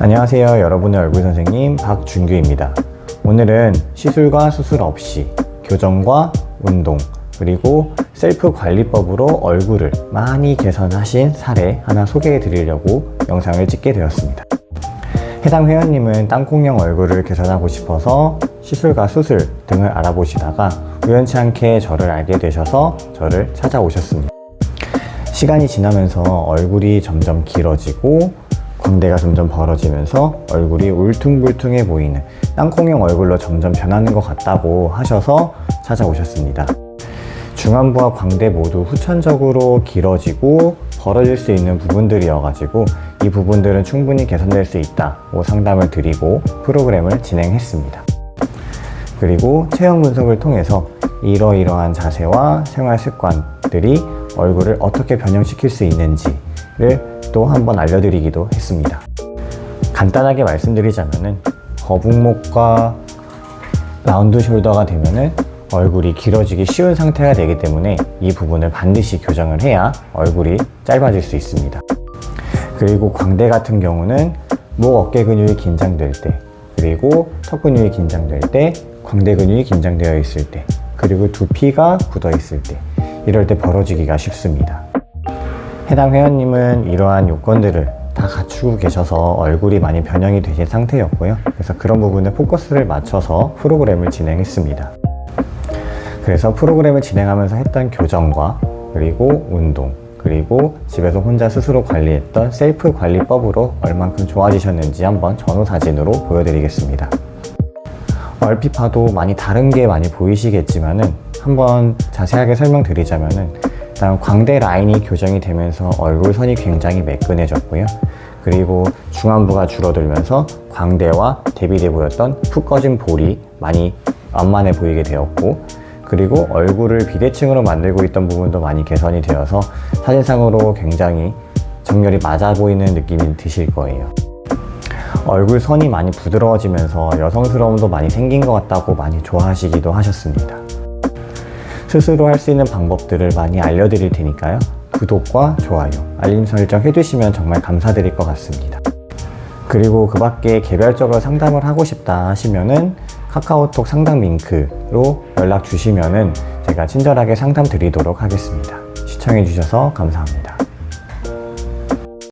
안녕하세요. 여러분의 얼굴 선생님 박준규입니다. 오늘은 시술과 수술 없이 교정과 운동 그리고 셀프 관리법으로 얼굴을 많이 개선하신 사례 하나 소개해 드리려고 영상을 찍게 되었습니다. 해당 회원님은 땅콩형 얼굴을 개선하고 싶어서 시술과 수술 등을 알아보시다가 우연치 않게 저를 알게 되셔서 저를 찾아오셨습니다. 시간이 지나면서 얼굴이 점점 길어지고 광대가 점점 벌어지면서 얼굴이 울퉁불퉁해 보이는 땅콩형 얼굴로 점점 변하는 것 같다고 하셔서 찾아오셨습니다. 중안부와 광대 모두 후천적으로 길어지고 벌어질 수 있는 부분들이어가지고 이 부분들은 충분히 개선될 수 있다고 상담을 드리고 프로그램을 진행했습니다. 그리고 체형 분석을 통해서 이러이러한 자세와 생활 습관들이 얼굴을 어떻게 변형시킬 수 있는지를 또 한번 알려드리기도 했습니다. 간단하게 말씀드리자면은 거북목과 라운드 숄더가 되면은 얼굴이 길어지기 쉬운 상태가 되기 때문에 이 부분을 반드시 교정을 해야 얼굴이 짧아질 수 있습니다. 그리고 광대 같은 경우는 목 어깨 근육이 긴장될 때 그리고 턱 근육이 긴장될 때 광대 근육이 긴장되어 있을 때 그리고 두피가 굳어 있을 때 이럴 때 벌어지기가 쉽습니다. 해당 회원님은 이러한 요건들을 다 갖추고 계셔서 얼굴이 많이 변형이 되신 상태였고요. 그래서 그런 부분에 포커스를 맞춰서 프로그램을 진행했습니다. 그래서 프로그램을 진행하면서 했던 교정과 그리고 운동 그리고 집에서 혼자 스스로 관리했던 셀프 관리법으로 얼만큼 좋아지셨는지 한번 전후 사진으로 보여드리겠습니다. 얼핏 봐도 많이 다른 게 많이 보이시겠지만은 한번 자세하게 설명드리자면은 일단 광대 라인이 교정이 되면서 얼굴 선이 굉장히 매끈해졌고요. 그리고 중안부가 줄어들면서 광대와 대비돼 보였던 푹 꺼진 볼이 많이 완만해 보이게 되었고 그리고 얼굴을 비대칭으로 만들고 있던 부분도 많이 개선이 되어서 사진상으로 굉장히 정렬이 맞아 보이는 느낌이 드실 거예요. 얼굴 선이 많이 부드러워지면서 여성스러움도 많이 생긴 것 같다고 많이 좋아하시기도 하셨습니다. 스스로 할 수 있는 방법들을 많이 알려드릴 테니까요. 구독과 좋아요, 알림 설정 해주시면 정말 감사드릴 것 같습니다. 그리고 그 밖에 개별적으로 상담을 하고 싶다 하시면은 카카오톡 상담 링크로 연락 주시면은 제가 친절하게 상담 드리도록 하겠습니다. 시청해주셔서 감사합니다.